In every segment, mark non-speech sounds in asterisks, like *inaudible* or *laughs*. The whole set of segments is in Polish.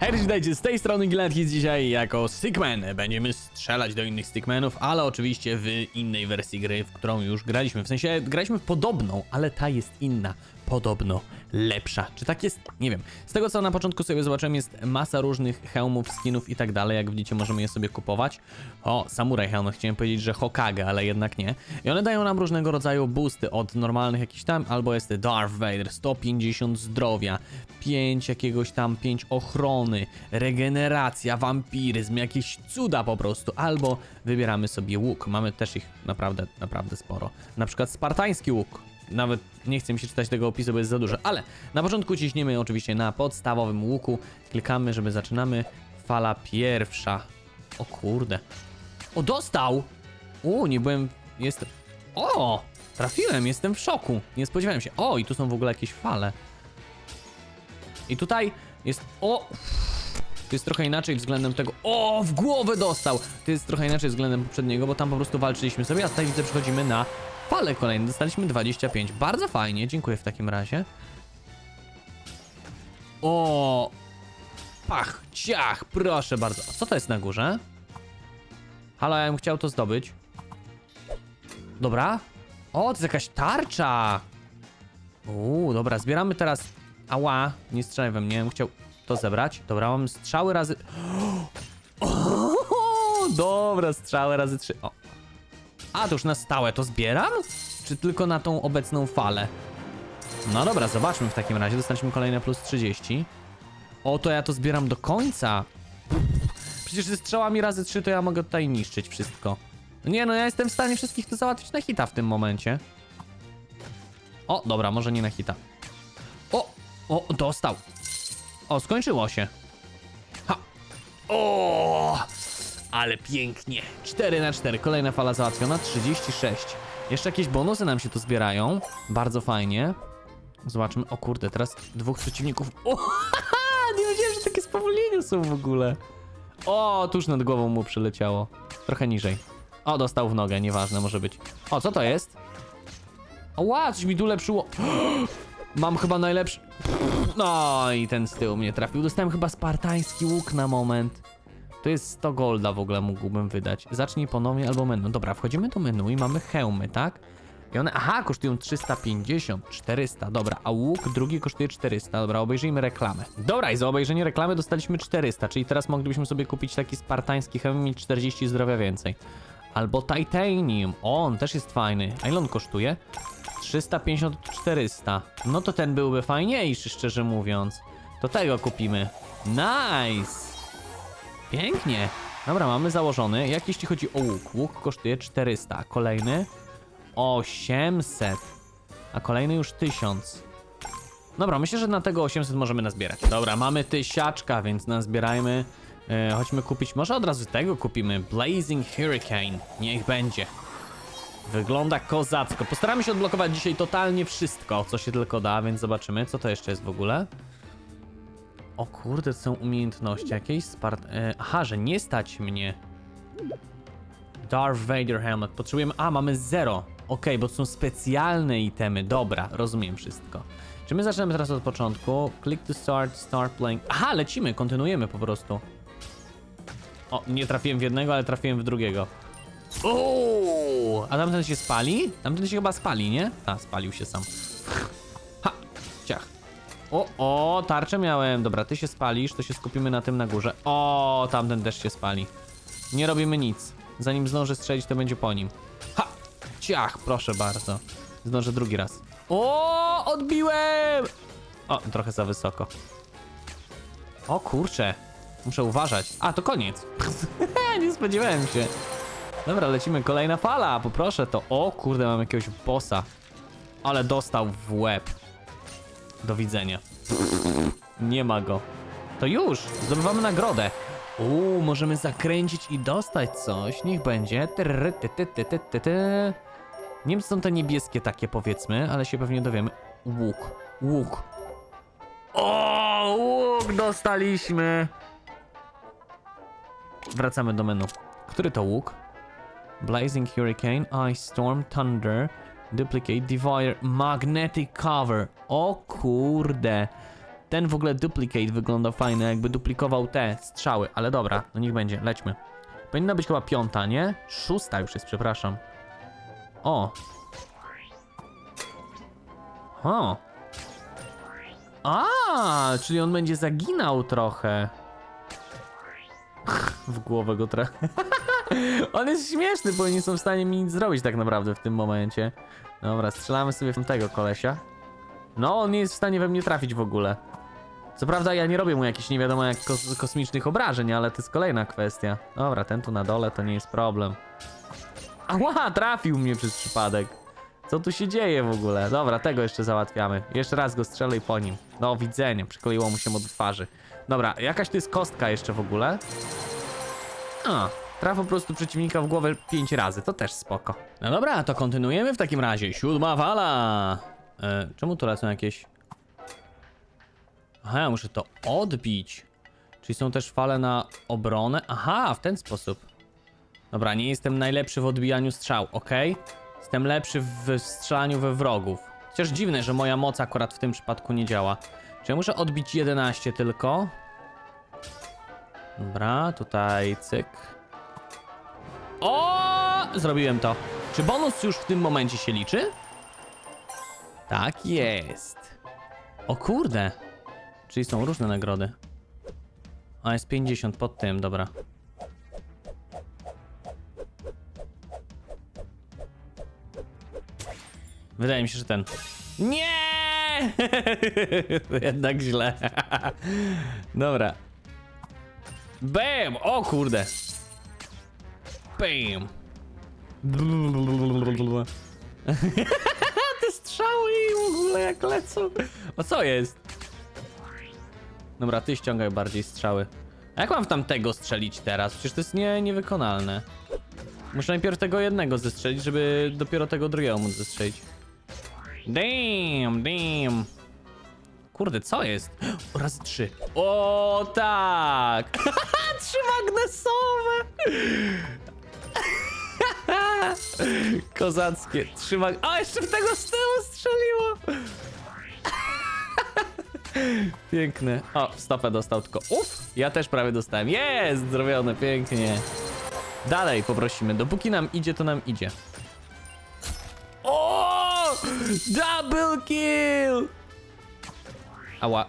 Hej, witajcie, z tej strony Gilead dzisiaj jako Stickman. Będziemy strzelać do innych Stickmanów, ale oczywiście w innej wersji gry, w którą już graliśmy. W sensie, graliśmy w podobną, ale ta jest inna. Podobno lepsza. Czy tak jest? Nie wiem. Z tego co na początku sobie zobaczyłem, jest masa różnych hełmów, skinów i tak dalej. Jak widzicie, możemy je sobie kupować. O, Samurai Helm, chciałem powiedzieć, że Hokage, ale jednak nie. I one dają nam różnego rodzaju boosty od normalnych jakichś tam, albo jest Darth Vader, 150 zdrowia, 5 jakiegoś tam, 5 ochrony, regeneracja, wampiryzm, jakieś cuda po prostu, albo wybieramy sobie łuk. Mamy też ich naprawdę, naprawdę sporo. Na przykład spartański łuk. Nawet nie chcę mi się czytać tego opisu, bo jest za dużo, ale na początku ciśniemy oczywiście na podstawowym łuku, klikamy, żeby zaczynamy. Fala pierwsza. O kurde. O, dostał! U, nie byłem... Jestem... O! Trafiłem, jestem w szoku. Nie spodziewałem się. O, i tu są w ogóle jakieś fale. I tutaj jest... O! To jest trochę inaczej względem tego... O, w głowę dostał! To jest trochę inaczej względem poprzedniego, bo tam po prostu walczyliśmy sobie, a tutaj widzę przechodzimy na falę kolejną. Dostaliśmy 25. Bardzo fajnie, dziękuję w takim razie. O! Pach, ciach, proszę bardzo. Co to jest na górze? Halo, ja bym chciał to zdobyć. Dobra. O, to jest jakaś tarcza. Uuu, dobra, zbieramy teraz... Ała, nie strzelaj we mnie, ja bym chciał to zebrać. Dobra, mam strzały razy... *gasps* O, dobra, strzały razy trzy. O. A, to już na stałe to zbieram? Czy tylko na tą obecną falę? No dobra, zobaczmy w takim razie. Dostaliśmy kolejne plus 30. O, to ja to zbieram do końca. Przecież ze strzałami razy 3 to ja mogę tutaj niszczyć wszystko. Nie no, ja jestem w stanie wszystkich to załatwić na hita w tym momencie. O, dobra, może nie na hita. O, o, dostał. O, skończyło się. Ha. O, ale pięknie. 4 na 4, kolejna fala załatwiona, 36. Jeszcze jakieś bonusy nam się tu zbierają. Bardzo fajnie. Zobaczmy. O kurde, teraz dwóch przeciwników. O, *laughs* nie wiedziałem, że takie spowolnienia są w ogóle. O, tuż nad głową mu przyleciało. Trochę niżej. O, dostał w nogę, nieważne, może być. O, co to jest? Ła, coś mi tu lepszyło. *gasps* Mam chyba najlepszy... No i ten z tyłu mnie trafił. Dostałem chyba spartański łuk na moment. To jest 100 golda w ogóle mógłbym wydać. Zacznij ponownie albo menu. Dobra, wchodzimy do menu i mamy hełmy, tak? I one, aha, kosztują 350, 400, dobra, a łuk drugi kosztuje 400, dobra, obejrzyjmy reklamę. Dobra, i za obejrzenie reklamy dostaliśmy 400, czyli teraz moglibyśmy sobie kupić taki spartański hełm i mieć 40 zdrowia więcej. Albo titanium, o, on też jest fajny. A ile on kosztuje? 350 400. No to ten byłby fajniejszy, szczerze mówiąc. To tego kupimy. Nice! Pięknie. Dobra, mamy założony. Jak jeśli chodzi o łuk? Łuk kosztuje 400, a kolejny 800, a kolejny już 1000. Dobra, myślę, że na tego 800 możemy nazbierać. Dobra, mamy tysiaczka, więc nazbierajmy. E, chodźmy kupić, może od razu tego kupimy. Blazing Hurricane, niech będzie. Wygląda kozacko. Postaramy się odblokować dzisiaj totalnie wszystko, co się tylko da, więc zobaczymy, co to jeszcze jest w ogóle. O kurde, to są umiejętności jakieś? Spart... E, aha, że nie stać mnie. Darth Vader helmet. Potrzebujemy... A, mamy zero. Okej, bo to są specjalne itemy. Dobra, rozumiem wszystko. Czy my zaczynamy teraz od początku? Click to start, start playing. Aha, lecimy, kontynuujemy po prostu. O, nie trafiłem w jednego, ale trafiłem w drugiego. Uuu, a tamten się spali? Tamten się chyba spali, nie? A, spalił się sam. O, o, tarczę miałem. Dobra, ty się spalisz, to się skupimy na tym na górze. O, tamten też się spali. Nie robimy nic. Zanim zdąży strzelić, to będzie po nim. Ha! Ciach, proszę bardzo. Zdążę drugi raz. O, odbiłem! O, trochę za wysoko. O kurczę. Muszę uważać. A, to koniec. *laughs* Nie spodziewałem się. Dobra, lecimy. Kolejna fala. Poproszę to. O kurde, mam jakiegoś bossa. Ale dostał w łeb. Do widzenia. Nie ma go. To już! Zdobywamy nagrodę. Uuu, możemy zakręcić i dostać coś. Niech będzie. Trrr, ty, ty, ty, ty, ty, ty. Nie są te niebieskie takie, powiedzmy, ale się pewnie dowiemy. Łuk. Łuk. O, łuk dostaliśmy. Wracamy do menu. Który to łuk? Blazing Hurricane, Ice Storm, Thunder, Duplicate, Devour, Magnetic Cover. O kurde. ten w ogóle duplicate wygląda fajny, jakby duplikował te strzały, ale dobra, no niech będzie, lećmy. Powinna być chyba piąta, nie? Szósta już jest, przepraszam. O. O. A, czyli on będzie zaginał trochę. *laughs* W głowę go trochę. *laughs* on jest śmieszny, bo nie są w stanie mi nic zrobić tak naprawdę w tym momencie. Dobra, strzelamy sobie w tego kolesia. No, on nie jest w stanie we mnie trafić w ogóle. Co prawda ja nie robię mu jakichś nie wiadomo jak kos kosmicznych obrażeń, ale to jest kolejna kwestia. Dobra, ten tu na dole to nie jest problem. Ała, trafił mnie przez przypadek. Co tu się dzieje w ogóle? Dobra, tego jeszcze załatwiamy. Jeszcze raz go strzelę i po nim. Do widzenia, przykleiło mu się od twarzy. Dobra, jakaś tu jest kostka jeszcze w ogóle. A, traf po prostu przeciwnika w głowę pięć razy, to też spoko. No dobra, to kontynuujemy w takim razie. Siódma fala. E, czemu tu lecą jakieś... Aha, ja muszę to odbić. Czyli są też fale na obronę? Aha, w ten sposób. Dobra, nie jestem najlepszy w odbijaniu strzał, ok? Jestem lepszy w strzelaniu we wrogów. Chociaż dziwne, że moja moc akurat w tym przypadku nie działa. Czy ja muszę odbić 11 tylko? Dobra, tutaj cyk. O! Zrobiłem to. Czy bonus już w tym momencie się liczy? Tak jest. O kurde. Czyli są różne nagrody. A jest 50 pod tym, dobra. Wydaje mi się, że ten. Nie! *laughs* Jednak źle. *laughs* Dobra. Bam! O kurde. Bam. *laughs* Te strzały i w ogóle jak lecą. O co jest? Dobra, ty ściągaj bardziej strzały. A jak mam w tamtego strzelić teraz? Przecież to jest nie, niewykonalne. Muszę najpierw tego jednego zestrzelić, żeby dopiero tego drugiego móc zestrzelić. Damn, damn. Kurde, co jest? O, razy trzy. O, tak! *laughs* trzy magnesowe! Kozackie. Trzy mag... A, jeszcze w tego z tyłu strzeliło! Piękne. O, stopę dostał tylko. Uff, ja też prawie dostałem. Jest! Zrobione, pięknie. Dalej poprosimy. Dopóki nam idzie, to nam idzie. O! Double kill! Ała.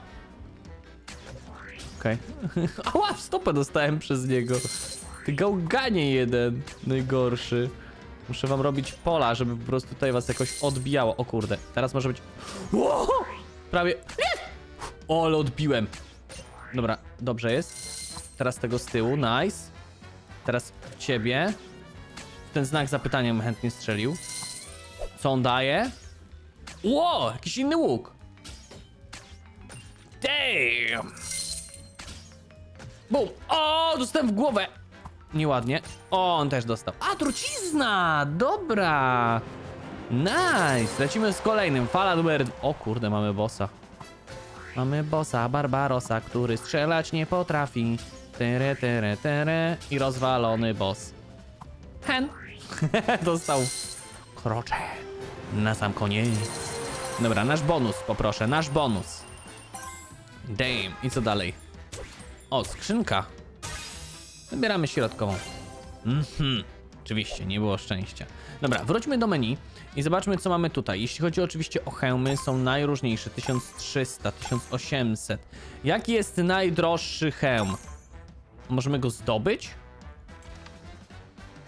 Okej. *laughs* Ała, w stopę dostałem przez niego. Ty gałganie jeden. Najgorszy. Muszę wam robić pola, żeby po prostu tutaj was jakoś odbijało. O kurde, teraz może być... Ło! Prawie... O, ale odbiłem. Dobra, dobrze jest. Teraz tego z tyłu, nice. Teraz w ciebie. Ten znak zapytania bym chętnie strzelił. Co on daje? Ło, jakiś inny łuk. Damn. Bum. O, dostałem w głowę. Nieładnie. O, on też dostał. A, trucizna! Dobra. Nice. Lecimy z kolejnym. Fala numer... O kurde, mamy bossa. Mamy bossa Barbarosa, który strzelać nie potrafi. Tere, tere, tere. I rozwalony boss. Hen. *laughs* Dostał krocze. Na sam koniec. Dobra, nasz bonus poproszę, nasz bonus. Damn. I co dalej? O, skrzynka. Wybieramy środkową. Mhm. Oczywiście, nie było szczęścia. Dobra, wróćmy do menu i zobaczmy, co mamy tutaj. Jeśli chodzi oczywiście o hełmy, są najróżniejsze. 1300, 1800. Jaki jest najdroższy hełm? Możemy go zdobyć?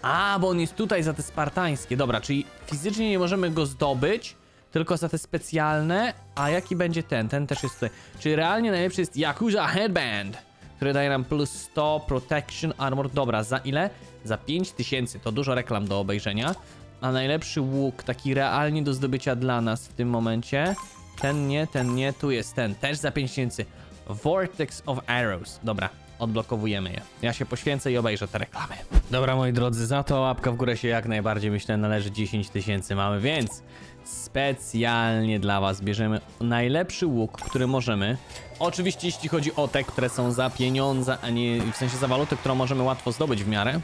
A, bo on jest tutaj za te spartańskie. Dobra, czyli fizycznie nie możemy go zdobyć, tylko za te specjalne. A jaki będzie ten? Ten też jest tutaj. Czyli realnie najlepszy jest Yakuza Headband, który daje nam plus 100 Protection Armor. Dobra, za ile? Za 5000. To dużo reklam do obejrzenia. A najlepszy łuk, taki realnie do zdobycia dla nas w tym momencie. Ten nie, ten nie, tu jest ten. Też za 5000. Vortex of Arrows. Dobra, odblokowujemy je. Ja się poświęcę i obejrzę te reklamy. Dobra, moi drodzy, za to łapka w górę się jak najbardziej, myślę, należy 10 tysięcy mamy, więc specjalnie dla was bierzemy najlepszy łuk, który możemy. Oczywiście, jeśli chodzi o te, które są za pieniądze, a nie w sensie za walutę, którą możemy łatwo zdobyć w miarę,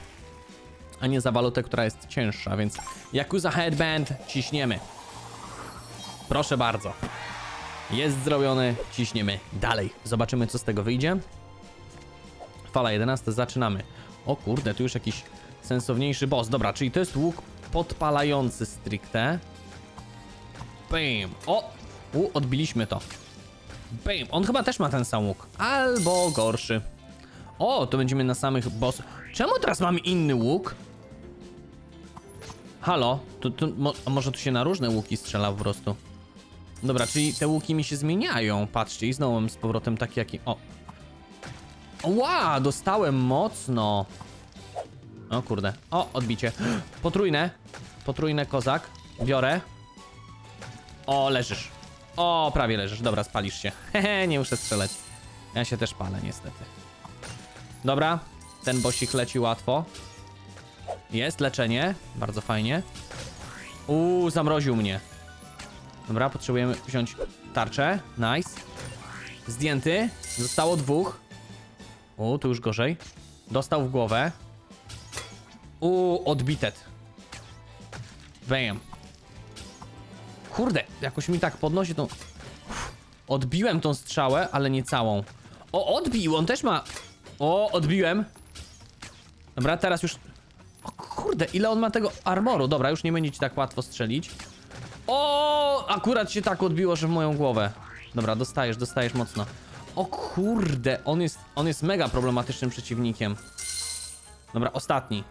a nie za walutę, która jest cięższa, więc Yakuza Headband ciśniemy. Proszę bardzo. Jest zrobione, ciśniemy dalej. Zobaczymy, co z tego wyjdzie. Fala 11, zaczynamy. O kurde, tu już jakiś sensowniejszy boss. Dobra, czyli to jest łuk podpalający stricte. Bam. O! U, odbiliśmy to. Bam. On chyba też ma ten sam łuk. Albo gorszy. O, to będziemy na samych boss. Czemu teraz mamy inny łuk? Halo? To, to, mo, może tu się na różne łuki strzela po prostu? Dobra, czyli te łuki mi się zmieniają. Patrzcie, i znowu z powrotem taki jaki... O! Ła, dostałem mocno. O kurde. O, odbicie. *gasps* Potrójne. Potrójne kozak. Biorę. O, leżysz. O, prawie leżysz. Dobra, spalisz się. *laughs* Hehe, nie muszę strzelać. Ja się też palę, niestety. Dobra, ten bosik leci łatwo. Jest leczenie. Bardzo fajnie. Uuu, zamroził mnie. Dobra, potrzebujemy wziąć tarczę. Nice. Zdjęty. Zostało dwóch. U, tu już gorzej. Dostał w głowę. U, odbitet. Bam. Kurde, jakoś mi tak podnosi tą... Odbiłem tą strzałę, ale nie całą. O, odbił, on też ma... O, odbiłem. Dobra, teraz już... O kurde, ile on ma tego armoru? Dobra, już nie będzie ci tak łatwo strzelić. O, akurat się tak odbiło, że w moją głowę. Dobra, dostajesz, dostajesz mocno. O kurde, on jest, on jest mega problematycznym przeciwnikiem. Dobra, ostatni.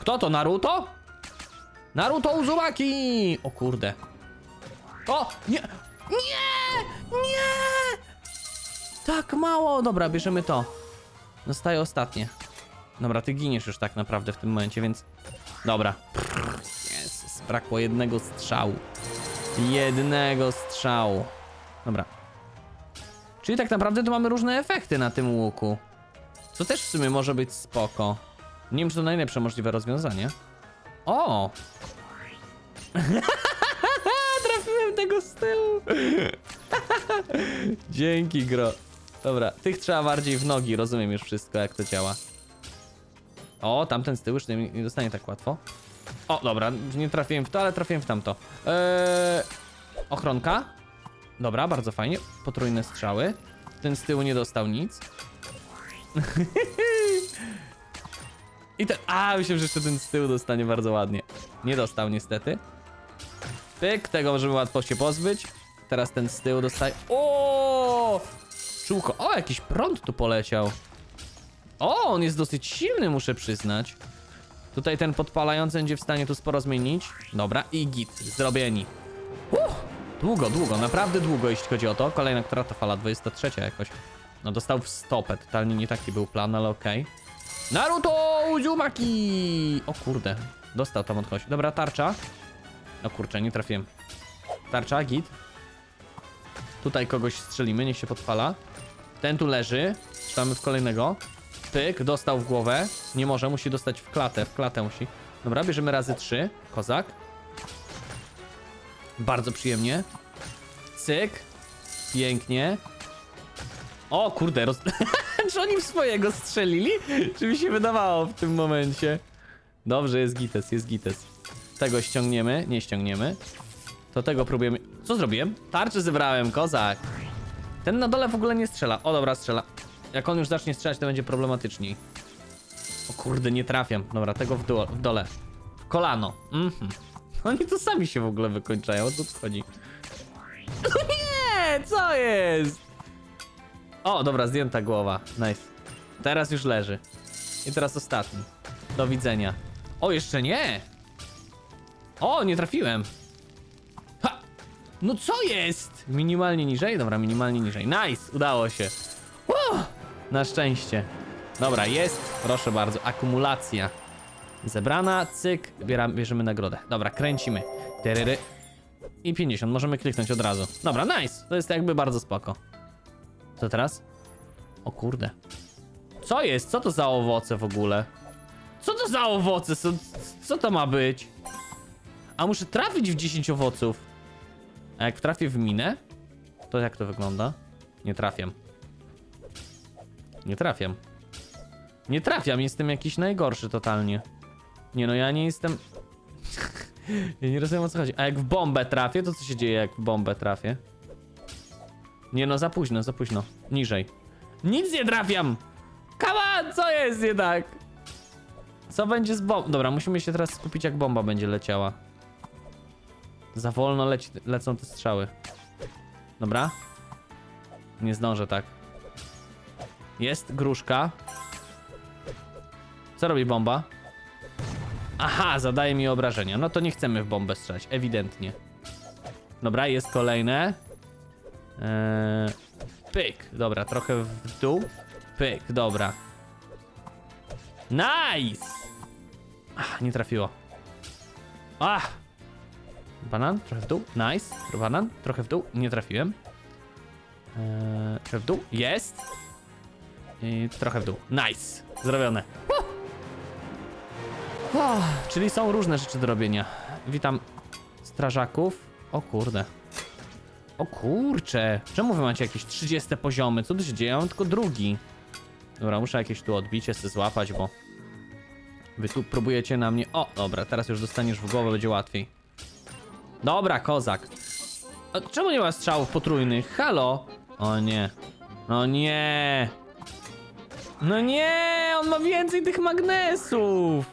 Kto to, Naruto? Naruto Uzumaki! O kurde. O, nie, nie, nie! Tak mało, dobra, bierzemy to. Zostaje ostatnie. Dobra, ty giniesz już tak naprawdę w tym momencie, więc... Dobra. Jezus, brakło jednego strzału. Jednego strzału. Dobra. Czyli tak naprawdę to mamy różne efekty na tym łuku. Co też w sumie może być spoko. Nie wiem, czy to najlepsze możliwe rozwiązanie. O! *laughs* Trafiłem tego z tyłu. *laughs* Dzięki, gro. Dobra, tych trzeba bardziej w nogi, rozumiem już wszystko, jak to działa. O, tamten z tyłu już nie, nie dostanie tak łatwo. O, dobra, nie trafiłem w to, ale trafiłem w tamto. Eee, ochronka. Dobra, bardzo fajnie. Potrójne strzały. Ten z tyłu nie dostał nic. *laughs* I ten... A, myślałem, że jeszcze ten z tyłu dostanie bardzo ładnie. Nie dostał niestety. Pyk, tego możemy łatwo się pozbyć. Teraz ten z tyłu dostaje... O! Czółko. O, jakiś prąd tu poleciał. O, on jest dosyć silny, muszę przyznać. Tutaj ten podpalający będzie w stanie tu sporo zmienić. Dobra, i git, zrobieni. Uff, długo, długo, naprawdę długo, jeśli chodzi o to. Kolejna, która to fala, 23 jakoś. No dostał w stopę, totalnie nie taki był plan, ale okej. Naruto Uzumaki! O kurde, dostał tam od kogoś. Dobra, tarcza. No kurczę, nie trafiłem. Tarcza, git. Tutaj kogoś strzelimy, niech się podpala. Ten tu leży. Strzelamy w kolejnego. Pyk, dostał w głowę. Nie może, musi dostać w klatę, w klatę musi. Dobra, bierzemy razy trzy. Kozak. Bardzo przyjemnie. Cyk. Pięknie. O kurde, roz... *laughs* czy oni w swojego strzelili? Czy mi się wydawało w tym momencie? Dobrze, jest gites, jest gites. Tego ściągniemy, nie ściągniemy. To tego próbujemy... Co zrobiłem? Tarczy zebrałem, kozak. Ten na dole w ogóle nie strzela. O, dobra, strzela. Jak on już zacznie strzelać, to będzie problematyczniej. O kurde, nie trafiam. Dobra, tego w, dole. W dole. W kolano. Mhm. *laughs* Oni tu sami się w ogóle wykończają. O co tu chodzi? *laughs* Nie! Co jest? O, dobra, zdjęta głowa. Nice. Teraz już leży. I teraz ostatni. Do widzenia. O, jeszcze nie! O, nie trafiłem. No co jest? Minimalnie niżej? Dobra, minimalnie niżej. Nice, udało się. Uff, na szczęście. Dobra, jest. Proszę bardzo, akumulacja. Zebrana, cyk, bieram, bierzemy nagrodę. Dobra, kręcimy. Teryry. I 50, możemy kliknąć od razu. Dobra, nice. To jest jakby bardzo spoko. Co teraz? O kurde. Co jest? Co to za owoce w ogóle? Co to za owoce są? Co to ma być? A muszę trafić w 10 owoców. A jak trafię w minę? To jak to wygląda? Nie trafiam. Nie trafiam. Nie trafiam, jestem jakiś najgorszy totalnie. Nie no, ja nie jestem... *laughs* ja nie rozumiem o co chodzi. A jak w bombę trafię, to co się dzieje jak w bombę trafię? Nie no, za późno, za późno. Niżej. Nic nie trafiam! Come on, co jest nie tak? Co będzie z bombą? Dobra, musimy się teraz skupić jak bomba będzie leciała. Za wolno leci, lecą te strzały. Dobra. Nie zdążę tak. Jest gruszka. Co robi bomba? Aha, zadaje mi obrażenia. No to nie chcemy w bombę strzelać, ewidentnie. Dobra, jest kolejne. Eee, pyk, dobra, trochę w dół. Pyk, dobra. Nice! Ach, nie trafiło. Ach! Banan, trochę w dół. Nice. Banan, trochę w dół. Nie trafiłem. Eee, trochę w dół. Jest. I trochę w dół. Nice. Zrobione. Oh, czyli są różne rzeczy do robienia. Witam strażaków. O kurde. O kurcze. Czemu wy macie jakieś 30 poziomy? Co tu się dzieje? Mam tylko drugi. Dobra, muszę jakieś tu odbicie sobie złapać, bo... Wy tu próbujecie na mnie... O, dobra, teraz już dostaniesz w głowę, będzie łatwiej. Dobra, kozak. A czemu nie ma strzałów potrójnych? Halo? O nie. No nie. No nie, on ma więcej tych magnesów.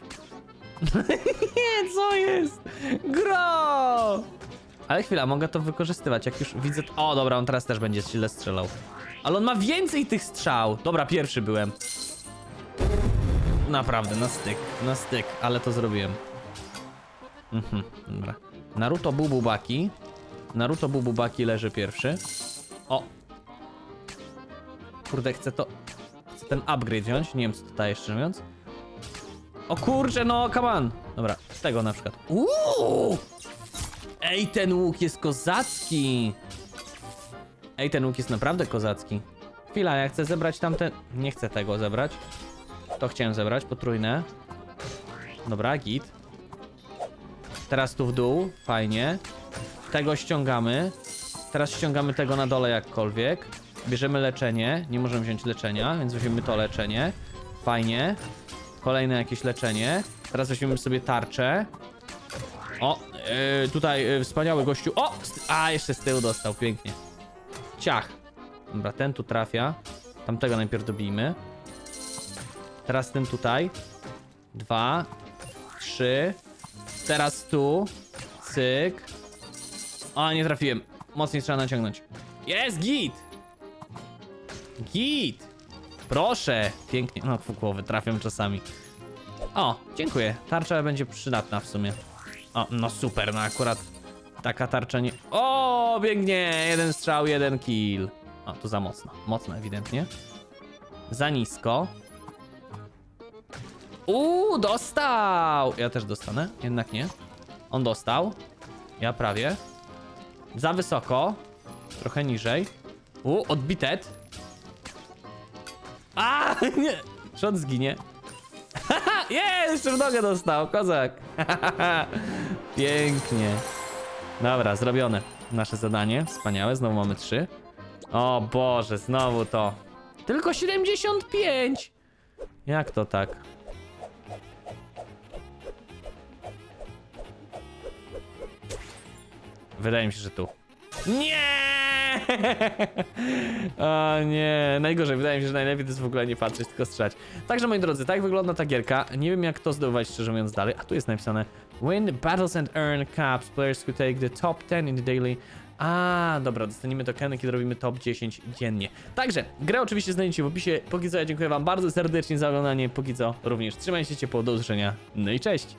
*laughs* nie, co jest? Gro! Ale chwila, mogę to wykorzystywać, jak już widzę... O, dobra, on teraz też będzie źle strzelał. Ale on ma więcej tych strzał. Dobra, pierwszy byłem. Naprawdę, na styk, na styk, ale to zrobiłem. Mhm, dobra. Naruto Bububaki. Naruto Bububaki leży pierwszy. O! Kurde, chcę to... Chcę ten upgrade wziąć, nie wiem co to daje, szczerze mówiąc. O kurczę, no, come on. Dobra, z tego na przykład. Uuu! Ej, ten łuk jest kozacki! Ej, ten łuk jest naprawdę kozacki. Chwila, ja chcę zebrać tamte... Nie chcę tego zebrać. To chciałem zebrać, potrójne. Dobra, git. Teraz tu w dół, fajnie. Tego ściągamy. Teraz ściągamy tego na dole jakkolwiek. Bierzemy leczenie. Nie możemy wziąć leczenia, więc weźmiemy to leczenie. Fajnie. Kolejne jakieś leczenie. Teraz weźmiemy sobie tarczę. O, yy, tutaj yy, wspaniały gościu. O! A, jeszcze z tyłu dostał, pięknie. Ciach. Dobra, ten tu trafia. Tamtego najpierw dobijmy. Teraz ten tutaj. Dwa. Trzy. Teraz tu. Cyk. O, nie trafiłem. Mocniej trzeba naciągnąć. Jest git! Git! Proszę! Pięknie. No, głowy trafiam czasami. O, dziękuję. Tarcza będzie przydatna w sumie. O, no super, no akurat taka tarcza nie... O, biegnie! Jeden strzał, jeden kill. O, tu za mocno. Mocno ewidentnie. Za nisko. Uuu, dostał! Ja też dostanę, jednak nie. On dostał. Ja prawie. Za wysoko. Trochę niżej. U, odbitet. A, *laughs* nie! Shot zginie. *laughs* Jest! Jeszcze w nogę dostał, kozak. *laughs* Pięknie. Dobra, zrobione. Nasze zadanie. Wspaniałe, znowu mamy trzy. O Boże, znowu to. Tylko 75! Jak to tak? Wydaje mi się, że tu. Nie! *laughs* O nie, najgorzej. Wydaje mi się, że najlepiej to jest w ogóle nie patrzeć, tylko strzelać. Także moi drodzy, tak wygląda ta gierka. Nie wiem jak to zdobywać, szczerze mówiąc, dalej. A tu jest napisane Win battles and earn caps. Players who take the top 10 in the daily. A, dobra, dostaniemy tokeny, kiedy robimy top 10 dziennie. Także, grę oczywiście znajdziecie w opisie. Póki co ja dziękuję wam bardzo serdecznie za oglądanie. Póki co również trzymajcie się ciepło, do usłyszenia. No i cześć!